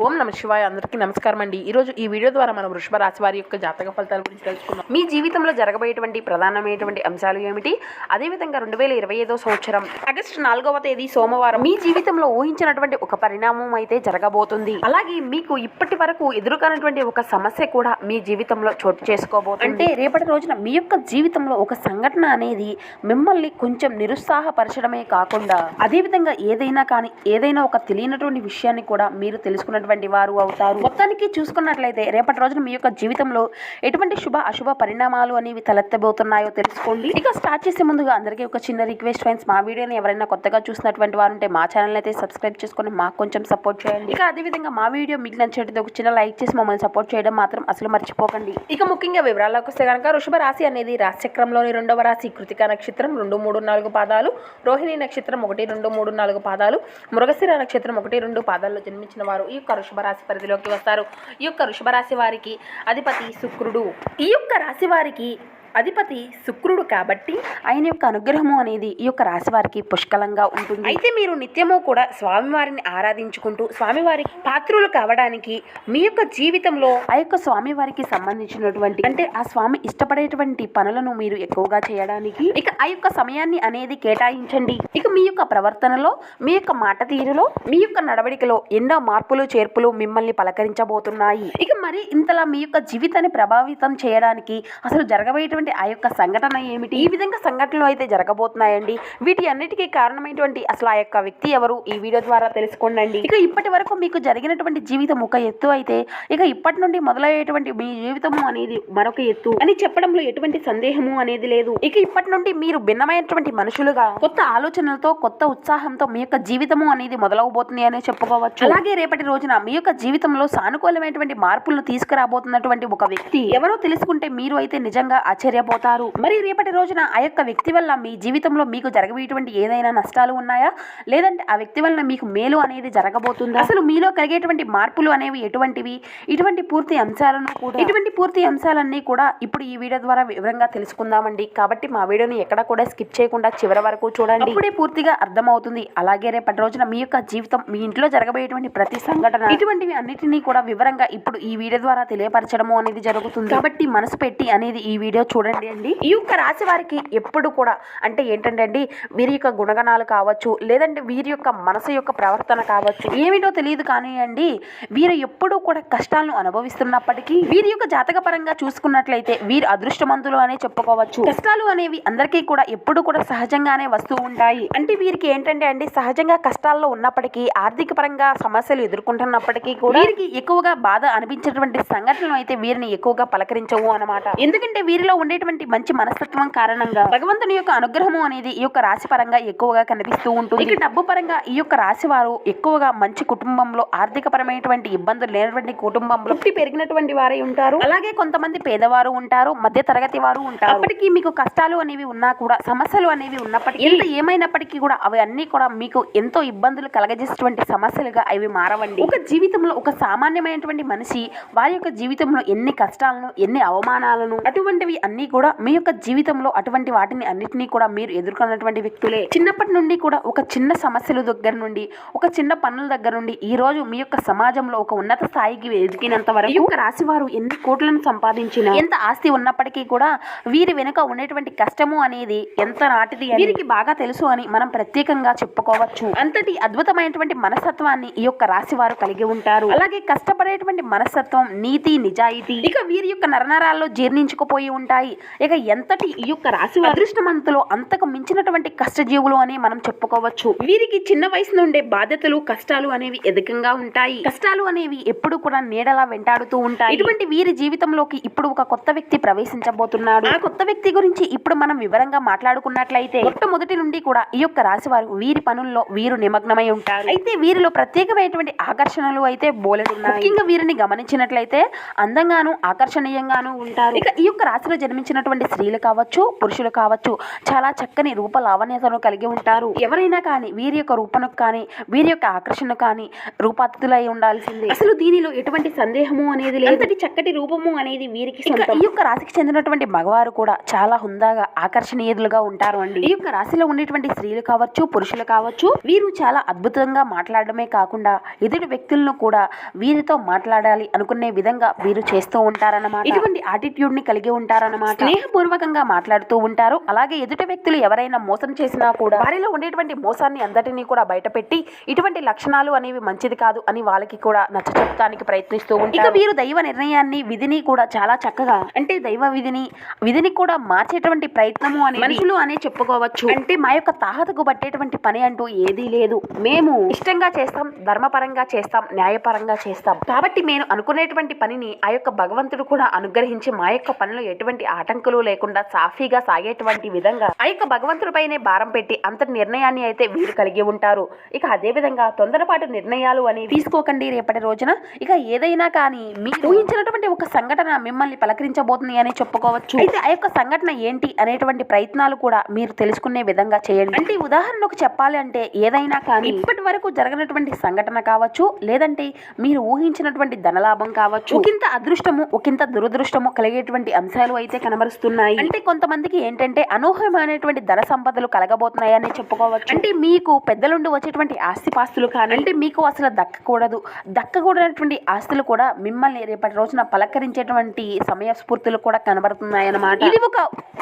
ఓం నమ శివాయ అందరికీ నమస్కారం అండి. ఈరోజు ఈ వీడియో ద్వారా మనం వృషభ రాశి వారి యొక్క జాతక ఫలితాల గురించి తెలుసుకుందాం. మీ జీవితంలో జరగబోయేటువంటి ప్రధానమైనటువంటి అంశాలు ఏమిటి? అదేవిధంగా రెండు వేల ఇరవై ఐదో సంవత్సరం ఆగస్టు నాలుగవ తేదీ సోమవారం మీ జీవితంలో ఊహించినటువంటి ఒక పరిణామం అయితే జరగబోతుంది. అలాగే మీకు ఇప్పటి వరకు ఎదురుకానటువంటి ఒక సమస్య కూడా మీ జీవితంలో చోటు చేసుకోబోతుంది. అంటే రేపటి రోజున మీ యొక్క జీవితంలో ఒక సంఘటన అనేది మిమ్మల్ని కొంచెం నిరుత్సాహపరచడమే కాకుండా అదేవిధంగా ఏదైనా కానీ ఏదైనా ఒక తెలియనటువంటి విషయాన్ని కూడా మీరు ఉన్నటువంటి వారు అవుతారు. మొత్తానికి చూసుకున్నట్లయితే రేపటి రోజున మీ యొక్క జీవితంలో ఎటువంటి శుభ అశుభ పరిణామాలు అనేవి తలెత్తబోతున్నాయో తెలుసుకోండి. ఇక స్టార్ట్ చేసే ముందుగా అందరికీ ఒక చిన్న రిక్వెస్ట్ ఫ్రెండ్స్ మా వీడియోని ఎవరైనా కొత్తగా చూసినటువంటి వారు ఉంటే మా ఛానల్ అయితే సబ్స్క్రైబ్ చేసుకొని మాకు కొంచెం సపోర్ట్ చేయండి. ఇక అదేవిధంగా మా వీడియో మీకు నచ్చినట్టు ఒక చిన్న లైక్ చేసి మమ్మల్ని సపోర్ట్ చేయడం మాత్రం అసలు మర్చిపోకండి. ఇక ముఖ్యంగా వివరాల్లోకి వస్తే కనుక వృషభ రాశి అనేది రాశిచక్రంలోని రెండవ రాశి కృతిక నక్షత్రం రెండు మూడు నాలుగు పాదాలు రోహిణి నక్షత్రం ఒకటి రెండు మూడు నాలుగు పాదాలు మృగశిర నక్షత్రం ఒకటి రెండు పాదాల్లో జన్మించిన వారు ఈ యొక్క వృషభ రాశి పరిధిలోకి వస్తారు. ఈ యొక్క వృషభ రాశి వారికి అధిపతి శుక్రుడు. ఈ యొక్క రాశి వారికి అధిపతి శుక్రుడు కాబట్టి ఆయన యొక్క అనుగ్రహము అనేది ఈ యొక్క రాశి వారికి పుష్కలంగా ఉంటుంది. అయితే మీరు నిత్యము కూడా స్వామివారిని ఆరాధించుకుంటూ స్వామివారికి పాత్రులు కావడానికి మీ యొక్క జీవితంలో ఆ యొక్క స్వామివారికి సంబంధించినటువంటి అంటే ఆ స్వామి ఇష్టపడేటువంటి పనులను మీరు ఎక్కువగా చేయడానికి ఇక ఆ యొక్క సమయాన్ని అనేది కేటాయించండి. ఇక మీ యొక్క ప్రవర్తనలో మీ యొక్క మాట తీరులో మీ యొక్క నడవడికలో ఎన్నో మార్పులు చేర్పులు మిమ్మల్ని పలకరించబోతున్నాయి. ఇక మరి ఇంతలా మీ యొక్క జీవితాన్ని ప్రభావితం చేయడానికి అసలు జరగబోయేటువంటి ఆ యొక్క సంఘటన ఏమిటి? ఈ విధంగా సంఘటనలు అయితే జరగబోతున్నాయండి. వీటి అన్నిటికీ కారణమైనటువంటి అసలు ఆ యొక్క వ్యక్తి ఎవరు? ఈ వీడియో ద్వారా తెలుసుకోండి ఇక ఇప్పటి వరకు మీకు జరిగినటువంటి జీవితం ఒక ఎత్తు అయితే ఇక ఇప్పటి నుండి మొదలయ్యేటువంటి మీ జీవితము అనేది మరొక ఎత్తు అని చెప్పడంలో ఎటువంటి సందేహము అనేది లేదు. ఇక ఇప్పటి నుండి మీరు భిన్నమైనటువంటి మనుషులుగా కొత్త ఆలోచనలతో కొత్త ఉత్సాహంతో మీ యొక్క జీవితము అనేది మొదలవబోతుంది అనే చెప్పుకోవచ్చు. అలాగే రేపటి రోజున మీ యొక్క జీవితంలో సానుకూలమైనటువంటి మార్పులను తీసుకురాబోతున్నటువంటి ఒక వ్యక్తి ఎవరో తెలుసుకుంటే మీరు అయితే నిజంగా ఆశ్చర్యపోతారు. మరి రేపటి రోజున ఆ యొక్క వ్యక్తి వల్ల మీ జీవితంలో మీకు జరగబోయేటువంటి ఏదైనా నష్టాలు ఉన్నాయా? లేదంటే ఆ వ్యక్తి వలన మీకు మేలు అనేది జరగబోతుందా? అసలు మీలో కలిగేటువంటి మార్పులు అనేవి ఎటువంటివి? ఇటువంటి పూర్తి అంశాలను కూడా ఇటువంటి పూర్తి అంశాలన్నీ కూడా ఇప్పుడు ఈ వీడియో ద్వారా వివరంగా తెలుసుకుందామండి. కాబట్టి మా వీడియోని ఎక్కడ కూడా స్కిప్ చేయకుండా చివరి వరకు చూడండి. ఇప్పుడే పూర్తిగా అర్థమవుతుంది. అలాగే రేపటి రోజున మీ యొక్క జీవితం మీ ఇంట్లో జరగబోయేటువంటి ప్రతి సంఘటన ఇటువంటివి అన్నిటినీ కూడా వివరంగా ఇప్పుడు ఈ వీడియో ద్వారా తెలియపరచడము అనేది జరుగుతుంది. కాబట్టి మనసు పెట్టి అనేది ఈ వీడియో చూడండి అండి. ఈ యొక్క రాశి వారికి ఎప్పుడు కూడా అంటే ఏంటంటే అండి వీరి యొక్క గుణగణాలు కావచ్చు లేదంటే వీరి యొక్క మనసు యొక్క ప్రవర్తన కావచ్చు ఏమిటో తెలియదు కానీ అండి వీరు ఎప్పుడూ కూడా కష్టాలను అనుభవిస్తున్నప్పటికీ వీరి యొక్క జాతక పరంగా చూసుకున్నట్లయితే వీరు అదృష్టమంతులు అనే చెప్పుకోవచ్చు. కష్టాలు అనేవి అందరికీ కూడా ఎప్పుడు కూడా సహజంగానే వస్తూ ఉంటాయి. అంటే వీరికి ఏంటంటే అండి సహజంగా కష్టాల్లో ఉన్నప్పటికీ ఆర్థిక పరంగా సమస్యలు ఎదుర్కొంటున్నప్పటికీ కూడా వీరికి ఎక్కువగా బాధ అనిపించేటువంటి సంఘటనలు అయితే వీరిని ఎక్కువగా పలకరించవు అన్నమాట. ఎందుకంటే వీరిలో ఉండేటువంటి మంచి మనస్తత్వం కారణంగా భగవంతుని యొక్క అనుగ్రహము అనేది ఈ యొక్క రాశి పరంగా ఎక్కువగా కనిపిస్తూ ఉంటుంది. ఇక డబ్బు పరంగా ఈ యొక్క రాశి వారు ఎక్కువగా మంచి కుటుంబంలో ఆర్థిక పరమైనటువంటి ఇబ్బందులు లేనటువంటి కుటుంబంలో పెరిగినటువంటి వారై ఉంటారు. అలాగే కొంతమంది పేదవారు ఉంటారు మధ్య తరగతి వారు ఉంటారు. అప్పటికి మీకు కష్టాలు అనేవి ఉన్నా కూడా సమస్యలు అనేవి ఉన్నప్పటికీ ఎంత ఏమైనప్పటికీ కూడా అవి అన్ని కూడా మీకు ఎంతో ఇబ్బందులు కలగజేసేటువంటి సమస్యలుగా అవి మారవండి. ఒక జీవితంలో ఒక సామాన్యమైనటువంటి మనిషి వారి యొక్క జీవితంలో ఎన్ని కష్టాలను ఎన్ని అవమానాలను అటువంటివి అన్ని కూడా మీ యొక్క జీవితంలో అటువంటి వాటిని అన్నిటినీ కూడా మీరు ఎదుర్కొన్నటువంటి వ్యక్తులే. చిన్నప్పటి నుండి కూడా ఒక చిన్న సమస్యల దగ్గర నుండి ఒక చిన్న పనుల దగ్గర నుండి ఈ రోజు మీ యొక్క సమాజంలో ఒక ఉన్నత స్థాయికి ఎదిగినంత వరకు యొక్క రాశి వారు ఎన్ని కోట్లను సంపాదించిన ఎంత ఆస్తి ఉన్నప్పటికీ కూడా వీరి వెనుక ఉండేటువంటి కష్టము అనేది ఎంత నాటిది వీరికి బాగా తెలుసు అని మనం ప్రత్యేకంగా చెప్పుకోవచ్చు. అంతటి అద్భుతమైనటువంటి మనస్తత్వాన్ని ఈ యొక్క రాశి వారు కలిగి ఉంటారు. అలాగే కష్టపడేటువంటి మనస్తత్వం నీతి నిజాయితీ ఇక వీరి యొక్క నరనరాల్లో జీర్ణించుకుపోయి ఉంటాయి. ఇక ఎంతటి ఈ యొక్క రాశి అదృష్టమంతలో అంతకు మించినటువంటి కష్టజీవులు అని మనం చెప్పుకోవచ్చు. వీరికి చిన్న వయసు నుండే బాధ్యతలు కష్టాలు అనేవి ఎదకంగా ఉంటాయి. కష్టాలు అనేవి ఎప్పుడు కూడా నీడలా వెంటాడుతూ ఉంటాయి. ఇటువంటి వీరి జీవితంలోకి ఇప్పుడు ఒక కొత్త వ్యక్తి ప్రవేశించబోతున్నాడు. ఆ కొత్త వ్యక్తి గురించి ఇప్పుడు మనం వివరంగా మాట్లాడుకున్నట్లయితే మొట్టమొదటి నుండి కూడా ఈ యొక్క రాశి వారు వీరి పనుల్లో వీరు నిమగ్నమై ఉంటారు. అయితే వీరిలో ప్రత్యేకమైనటువంటి ఆకర్షణలు అయితే బోలెడున్నాయి. ముఖ్యంగా వీరిని గమనించినట్లయితే అందంగాను ఆకర్షణీయంగాను ఉంటారు. ఇక ఈ యొక్క రాశిలో జన్మించినటువంటి స్త్రీలు కావచ్చు పురుషులు కావచ్చు చాలా చక్కని రూప లావణ్యతను కలిగి ఉంటారు. ఎవరైనా కానీ వీరి యొక్క రూపనకు కానీ వీరి యొక్క ఆకర్షణ కానీ రూపాతిథులై ఉండాల్సిందే. అసలు దీనిలో ఎటువంటి సందేహము అనేది లేదు. చక్కటి రూపము అనేది వీరికి. ఈ యొక్క రాశికి చెందినటువంటి మగవారు కూడా చాలా హుందాగా ఆకర్షణీయులుగా ఉంటారు అండి. ఈ యొక్క రాశిలో ఉండేటువంటి స్త్రీలు కావచ్చు పురుషులు కావచ్చు వీరు చాలా అద్భుతంగా మాట్లాడడమే కాకుండా ఎదుటి వ్యక్తులను కూడా వీరితో మాట్లాడాలి అనుకునే విధంగా వీరు చేస్తూ ఉంటారన్నమాట. ఇటువంటి యాటిట్యూడ్ని కలిగి ఉంటారన్నమాట. స్నేహపూర్వకంగా మాట్లాడుతూ ఉంటారు. అలాగే ఎదుటి వ్యక్తులు ఎవరైనా మోసం చేసినా కూడా వారిలో ఉండేటువంటి మోసాన్ని అందరినీ కూడా బయటపెట్టి ఇటువంటి లక్షణాలు అనేవి మంచిది కాదు అని వాళ్ళకి కూడా నచ్చ చెప్తానికి ప్రయత్నిస్తూ ఉంటారు. ఇక వీరు దైవ నిర్ణయాన్ని విధిని కూడా చాలా చక్కగా అంటే దైవ విధిని విధిని కూడా మార్చేటువంటి ప్రయత్నము అని మనుషులు అనే చెప్పుకోవచ్చు. అంటే మా యొక్క తాహతకు పట్టేటువంటి పని అంటూ ఏదీ లేదు. మేము ఇష్టంగా చేస్తాం ధర్మపరంగా చేస్తాం న్యాయపరంగా చేస్తాం. కాబట్టి మేము అనుకునేటువంటి పనిని ఆ యొక్క భగవంతుడు కూడా అనుగ్రహించి మా యొక్క పనిలో ఎటువంటి ఆటంకులు లేకుండా సాఫీగా సాగేటువంటి విధంగా ఆ యొక్క భగవంతుడిపైనే భారం పెట్టి అంతటి నిర్ణయాన్ని అయితే వీరు కలిగి ఉంటారు. ఇక అదే విధంగా తొందరపాటు నిర్ణయాలు అని తీసుకోకండి రేపటి రోజున. ఇక ఏదైనా కానీ మీరు ఊహించినటువంటి ఒక సంఘటన మిమ్మల్ని పలకరించబోతుంది అని చెప్పుకోవచ్చు. అయితే ఆ యొక్క సంఘటన ఏంటి అనేటువంటి ప్రయత్నాలు కూడా మీరు తెలుసుకునే విధంగా చేయండి. అంటే ఉదాహరణకు చెప్పాలి అంటే ఏదైనా కానీ ఇప్పటి వరకు జరగనటువంటి సంఘటన కావచ్చు లేదంటే మీరు ఊహించినటువంటి ధనలాభం కావచ్చు. ఒకంత అదృష్టము ఒకంత దురదృష్టము కలిగేటువంటి అంశాలు అయితే కనబరుస్తున్నాయి. అంటే కొంతమందికి ఏంటంటే అనూహ్యమైనటువంటి ధన సంపదలు కలగబోతున్నాయని చెప్పుకోవచ్చు. అంటే మీకు పెద్దలుండి వచ్చేటువంటి ఆస్తిపాస్తులు కానీ అంటే మీకు అసలు దక్కకూడదు. దక్కకూడనటువంటి ఆస్తులు కూడా మిమ్మల్ని రేపటి రోజున పలకరించేటువంటి సమయ స్ఫూర్తులు కూడా కనబడుతున్నాయి అన్నమాట ఇది ఒక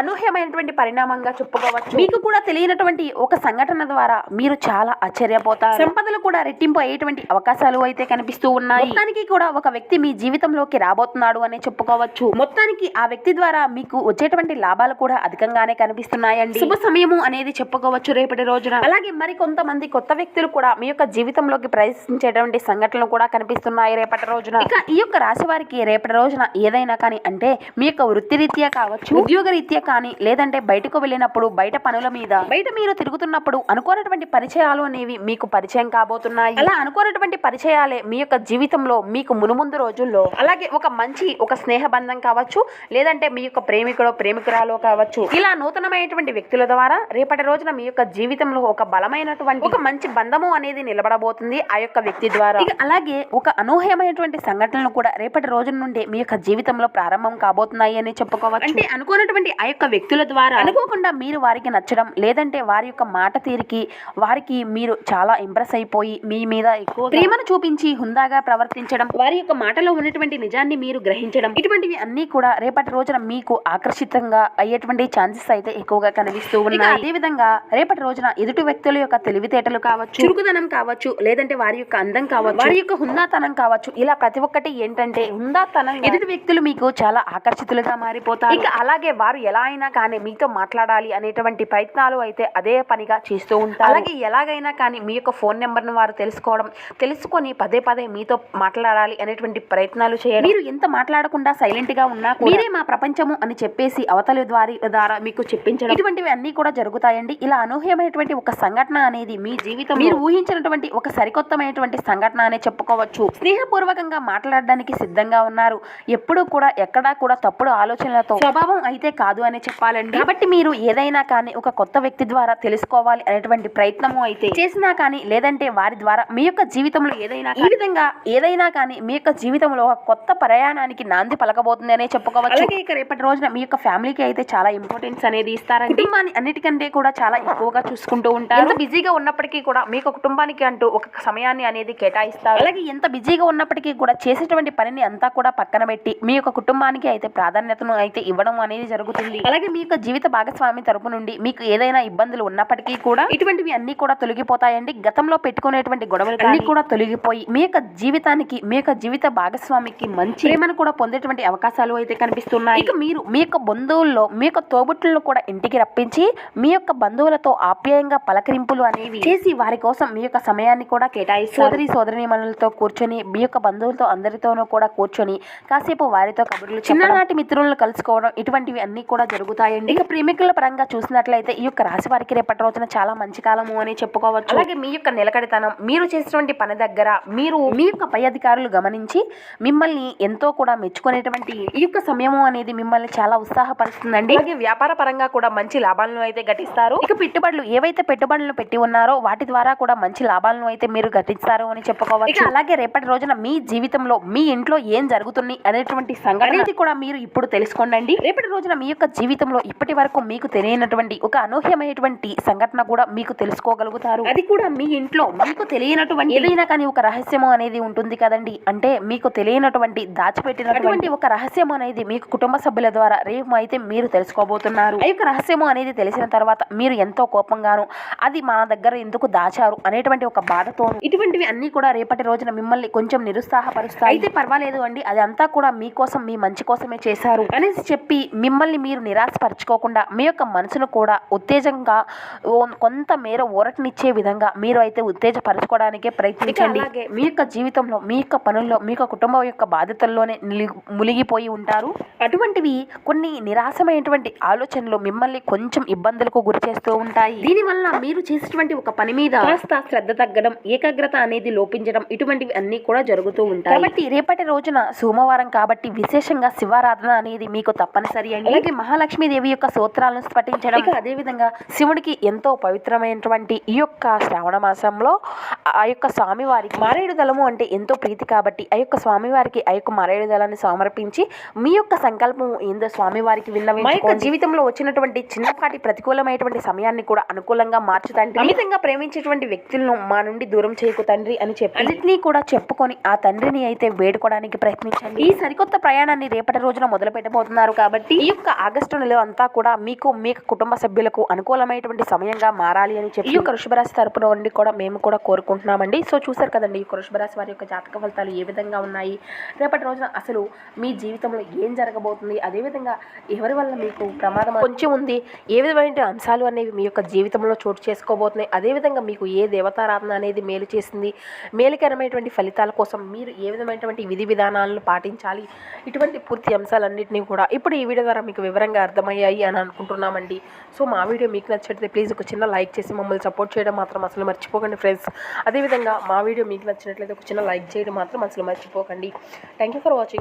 అనూహ్యమైనటువంటి పరిణామంగా చెప్పుకోవచ్చు. మీకు కూడా తెలియనటువంటి ఒక సంఘటన ద్వారా మీరు చాలా ఆశ్చర్యపోతారు. సంపదలు కూడా రెట్టింపు అయ్యేటువంటి అవకాశాలు అయితే కనిపిస్తూ ఉన్నాయి. మొత్తానికి కూడా ఒక వ్యక్తి మీ జీవితంలోకి రాబోతున్నాడు అని చెప్పుకోవచ్చు. మొత్తానికి ఆ వ్యక్తి ద్వారా మీకు వచ్చేటువంటి లాభాలు కూడా అధికంగానే కనిపిస్తున్నాయండి. శుభ సమయము అనేది చెప్పుకోవచ్చు రేపటి రోజున. అలాగే మరి కొంతమంది కొత్త వ్యక్తులు కూడా మీ యొక్క జీవితంలోకి ప్రవేశించేటువంటి సంఘటనలు కూడా కనిపిస్తున్నాయి రేపటి రోజున. ఇక ఈ యొక్క రాశి వారికి రేపటి రోజున ఏదైనా కానీ అంటే మీ యొక్క వృత్తిరీత్యా కావచ్చు ఉద్యోగ రీత్యా కానీ లేదంటే బయటకు వెళ్ళినప్పుడు బయట పనుల మీద బయట మీరు తిరుగుతున్నప్పుడు అనుకోనటువంటి పరిచయాలు అనేవి మీకు పరిచయం కాబోతున్నాయి. అలా అనుకోనటువంటి పరిచయాలే మీ యొక్క జీవితంలో మీకు మునుముందు రోజుల్లో అలాగే ఒక మంచి ఒక స్నేహ బంధం కావచ్చు లేదంటే మీ యొక్క ప్రేమికుడో ప్రేమికురాలో కావచ్చు ఇలా నూతనమైనటువంటి వ్యక్తుల ద్వారా రేపటి రోజున మీ యొక్క జీవితంలో ఒక బలమైనటువంటి ఒక మంచి బంధము అనేది నిలబడబోతుంది ఆ యొక్క వ్యక్తి ద్వారా. అలాగే ఒక అనూహ్యమైనటువంటి సంఘటనలు కూడా రేపటి రోజు నుండి మీ యొక్క జీవితంలో ప్రారంభం కాబోతున్నాయి అని చెప్పుకోవచ్చు. అంటే అనుకోనటువంటి ఆ యొక్క వ్యక్తుల ద్వారా అనుకోకుండా మీరు వారికి నచ్చడం లేదంటే వారి యొక్క మాట తీరికి వారికి మీరు చాలా ఇంప్రెస్ అయిపోయి మీ మీద ఎక్కువ ప్రేమను చూపించి హుందాగా ప్రవర్తించడం వారి యొక్క మాటలో ఉన్నటువంటి నిజాన్ని మీరు గ్రహించడం ఇటువంటివి అన్ని కూడా రేపటి రోజున మీ మీకు ఆకర్షితంగా అయ్యేటువంటి ఛాన్సెస్ అయితే ఎక్కువగా కనిపిస్తూ ఉన్నాయి. అదే విధంగా రేపటి రోజున ఎదుటి వ్యక్తుల యొక్క తెలివితేటలు కావచ్చు చురుకుదనం కావచ్చు లేదంటే వారి యొక్క అందం కావచ్చు వారి యొక్క హుందాతనం కావచ్చు. ఇలా ప్రతి ఒక్కటి ఏంటంటే హుందాతనం ఎదుటి వ్యక్తులు మీకు చాలా ఆకర్షితులుగా మారిపోతారు. ఇక అలాగే వారు ఎలా అయినా కానీ మీతో మాట్లాడాలి అనేటువంటి ప్రయత్నాలు అయితే అదే పనిగా చేస్తూ ఉంటారు. అలాగే ఎలాగైనా కానీ మీ యొక్క ఫోన్ నెంబర్ను వారు తెలుసుకోవడం తెలుసుకొని పదే పదే మీతో మాట్లాడాలి అనేటువంటి ప్రయత్నాలు చేయడం. మీరు ఎంత మాట్లాడకుండా సైలెంట్గా ఉన్నా మీరే మా ప్రపంచము అని చెప్పేసి అవతలి ద్వారి ద్వారా మీకు చెప్పించడం. ఇటువంటివి అన్ని కూడా జరుగుతాయండి. ఇలా అనూహ్యమైనటువంటి ఒక సంఘటన అనేది మీ జీవితం మీరు ఊహించినటువంటి ఒక సరికొత్తమైనటువంటి సంఘటన అనే చెప్పుకోవచ్చు. స్నేహపూర్వకంగా మాట్లాడడానికి సిద్ధంగా ఉన్నారు. ఎప్పుడూ కూడా ఎక్కడా కూడా తప్పుడు ఆలోచనలతో స్వభావం అయితే కాదు అని చెప్పాలండి. కాబట్టి మీరు ఏదైనా కానీ ఒక కొత్త వ్యక్తి ద్వారా తెలుసుకోవాలి అనేటువంటి ప్రయత్నము అయితే చేసినా కానీ లేదంటే వారి ద్వారా మీ యొక్క జీవితంలో ఏదైనా ఈ విధంగా ఏదైనా కానీ మీ యొక్క జీవితంలో ఒక కొత్త ప్రయాణానికి నాంది పలకబోతుంది అనే చెప్పుకోవచ్చు. అలాగే ఇక రేపటి రోజున మీ యొక్క ఫ్యామిలీకి అయితే చాలా ఇంపార్టెన్స్ అనేది ఇస్తారండి. కుటుంబాన్ని అన్నిటికంటే కూడా చాలా ఎక్కువగా చూసుకుంటూ ఉంటారు. ఎంత బిజీగా ఉన్నప్పటికీ కూడా మీ యొక్క కుటుంబానికి అంటూ ఒక సమయాన్ని అనేది కేటాయిస్తారు. అలాగే ఎంత బిజీగా ఉన్నప్పటికీ కూడా చేసేటువంటి పనిని అంతా కూడా పక్కన పెట్టి మీ యొక్క కుటుంబానికి అయితే ప్రాధాన్యతను అయితే ఇవ్వడం అనేది జరుగుతుంది. అలాగే మీ యొక్క జీవిత భాగస్వామి తరపు నుండి మీకు ఏదైనా ఇబ్బందులు ఉన్నప్పటికీ కూడా ఇటువంటివి అన్ని కూడా తొలగిపోతాయండి. గతంలో పెట్టుకునేటువంటి గొడవలు అన్ని కూడా తొలగిపోయి మీ యొక్క జీవితానికి మీ యొక్క జీవిత భాగస్వామికి మంచి ప్రేమను కూడా పొందేటువంటి అవకాశాలు అయితే కనిపిస్తున్నాయి. మీరు మీ యొక్క బంధువుల్లో మీ యొక్క తోబుట్టులను కూడా ఇంటికి రప్పించి మీ యొక్క బంధువులతో ఆప్యాయంగా పలకరింపులు అనేవి చేసి వారి కోసం మీ యొక్క సమయాన్ని కూడా కేటాయిస్తారు. సోదరి సోదరి మనులతో కూర్చొని మీ యొక్క బంధువులతో అందరితోనూ కూడా కూర్చొని కాసేపు వారితో కబుర్లు చిన్ననాటి మిత్రులను కలుసుకోవడం ఇటువంటివి అన్ని కూడా జరుగుతాయండి. ఇక ప్రేమికుల పరంగా చూసినట్లయితే ఈ యొక్క రాశి వారికి రేపటి రోజున చాలా మంచి కాలము అని చెప్పుకోవచ్చు. అలాగే మీ యొక్క నిలకడితనం మీరు చేసినటువంటి పని దగ్గర మీరు మీ యొక్క పై అధికారులు గమనించి మిమ్మల్ని ఎంతో కూడా మెచ్చుకునేటువంటి ఈ యొక్క సమయము అనేది మిమ్మల్ని మిమ్మల్ని చాలా ఉత్సాహపరుస్తుందండి. అలాగే వ్యాపార పరంగా కూడా మంచి లాభాలను అయితే గటిస్తారు ఇక పెట్టుబడులు ఏవైతే పెట్టుబడులను పెట్టి ఉన్నారో వాటి ద్వారా కూడా మంచి లాభాలను అయితే మీరు గటిస్తారు అని చెప్పుకోవచ్చు. అలాగే రేపటి రోజున మీ జీవితంలో మీ ఇంట్లో ఏం జరుగుతుంది అనేటువంటి సంఘటన కూడా మీరు ఇప్పుడు తెలుసుకోండి రేపటి రోజున మీ యొక్క జీవితంలో ఇప్పటి వరకు మీకు తెలియనటువంటి ఒక అనూహ్యమైనటువంటి సంఘటన కూడా మీకు తెలుసుకోగలుగుతారు. అది కూడా మీ ఇంట్లో మీకు తెలియనటువంటి ఏదైనా కానీ ఒక రహస్యము అనేది ఉంటుంది కదండి. అంటే మీకు తెలియనటువంటి దాచిపెట్టినటువంటి ఒక రహస్యం అనేది మీకు కుటుంబ సభ్యుల ద్వారా రేపు అయితే మీరు తెలుసుకోబోతున్నారు. ఆ యొక్క రహస్యము అనేది తెలిసిన తర్వాత మీరు ఎంతో కోపంగాను అది మన దగ్గర ఎందుకు దాచారు అనేటువంటి ఒక బాధతో ఇటువంటివి అన్ని కూడా రేపటి రోజున మిమ్మల్ని కొంచెం నిరుత్సాహపరుస్తాయి. అయితే పర్వాలేదు అండి అది అంతా కూడా మీకోసం మీ మంచి కోసమే చేశారు అనేసి చెప్పి మిమ్మల్ని మీరు నిరాశపరచుకోకుండా మీ యొక్క మనసును కూడా ఉత్తేజంగా కొంత మేర ఊరటనిచ్చే విధంగా మీరు అయితే ఉత్తేజపరచుకోవడానికే ప్రయత్నించండి. అలాగే మీ యొక్క జీవితంలో మీ యొక్క పనుల్లో మీ యొక్క కుటుంబం యొక్క బాధ్యతల్లోనే మునిగిపోయి ఉంటారు. అటువంటివి కొన్ని నిరాశమైనటువంటి ఆలోచనలు మిమ్మల్ని కొంచెం ఇబ్బందులకు గురి చేస్తూ ఉంటాయి. దీనివల్ల మీరు చేసేటువంటి ఒక పని మీద కాస్త శ్రద్ధ తగ్గడం ఏకాగ్రత అనేది లోపించడం ఇటువంటివి అన్ని కూడా జరుగుతూ ఉంటాయి. కాబట్టి రేపటి రోజున సోమవారం కాబట్టి విశేషంగా శివారాధన అనేది మీకు తప్పనిసరి అండి. అలాగే మహాలక్ష్మీదేవి యొక్క సూత్రాలను పఠించడం ఇక అదేవిధంగా శివుడికి ఎంతో పవిత్రమైనటువంటి ఈ యొక్క శ్రావణ మాసంలో ఆ యొక్క స్వామివారికి మారేడు దళము అంటే ఎంతో ప్రీతి కాబట్టి ఆ యొక్క స్వామివారికి ఆ యొక్క మారేడు దళాన్ని సమర్పించి మీ యొక్క సంకల్పం ఏందో స్వామివారికి విన్నవి మా యొక్క జీవితంలో వచ్చినటువంటి చిన్నపాటి ప్రతికూలమైనటువంటి సమయాన్ని కూడా అనుకూలంగా మార్చుతండి అమితంగా ప్రేమించేటువంటి వ్యక్తులను మా నుండి దూరం చేయకు తండ్రి అని చెప్పి అన్నిటినీ కూడా చెప్పుకొని ఆ తండ్రిని అయితే వేడుకోవడానికి ప్రయత్నించండి. ఈ సరికొత్త ప్రయాణాన్ని రేపటి రోజున మొదలు పెట్టబోతున్నారు కాబట్టి ఈ యొక్క ఆగస్టు నెల అంతా కూడా మీకు మీ కుటుంబ సభ్యులకు అనుకూలమైనటువంటి సమయంగా మారాలి అని చెప్పి ఈ యొక్క వృషభరాశి తరపున నుండి కూడా మేము కూడా కోరుకుంటున్నామండి. సో చూసారు కదండి ఈ వృషభరాశి వారి యొక్క జాతక ఫలితాలు ఏ విధంగా ఉన్నాయి? రేపటి రోజున అసలు మీ జీవితంలో ఏం జరగబోతుంది? అదేవిధంగా ఎవరి వల్ల మీకు ప్రమాదం కొంచెం ఉంది? ఏ విధమైన అంశాలు అనేవి మీ యొక్క జీవితంలో చోటు చేసుకోబోతున్నాయి? అదేవిధంగా మీకు ఏ దేవతారాధన అనేది మేలు చేసింది? మేలుకరమైనటువంటి ఫలితాల కోసం మీరు ఏ విధమైనటువంటి విధి విధానాలను పాటించాలి? ఇటువంటి పూర్తి అంశాలన్నింటినీ కూడా ఇప్పుడు ఈ వీడియో ద్వారా మీకు వివరంగా అర్థమయ్యాయి అని అనుకుంటున్నామండి. సో మా వీడియో మీకు నచ్చినట్లయితే ప్లీజ్ ఒక చిన్న లైక్ చేసి మమ్మల్ని సపోర్ట్ చేయడం మాత్రం అసలు మర్చిపోకండి ఫ్రెండ్స్. అదేవిధంగా మా వీడియో మీకు నచ్చినట్లయితే ఒక చిన్న లైక్ చేయడం మాత్రం అసలు మర్చిపోకండి. Thank you for watching.